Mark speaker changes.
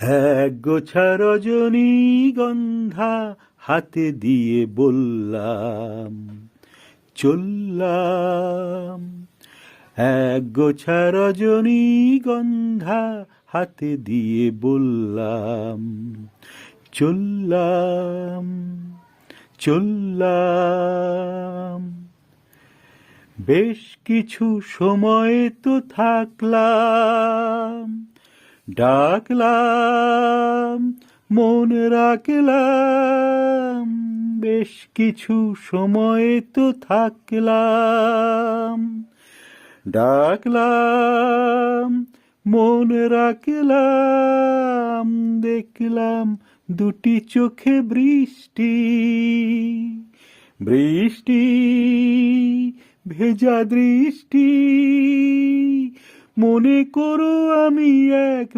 Speaker 1: এক গোছা রজনীগন্ধা হাতে দিয়ে বললাম, চললাম। এক গোছা রজনীগন্ধা হাতে দিয়ে বললাম, চললাম চললাম। বেশ কিছু সময় তো থাকলাম ডাকলাম, মন রাখলাম, বেশ কিছু সময় তো থাকলাম। ডাকলাম, মন রাখলাম, দেখলাম দুটি চোখে বৃষ্টি। বৃষ্টি, ভেজা দৃষ্টি। মনে করো আমি এক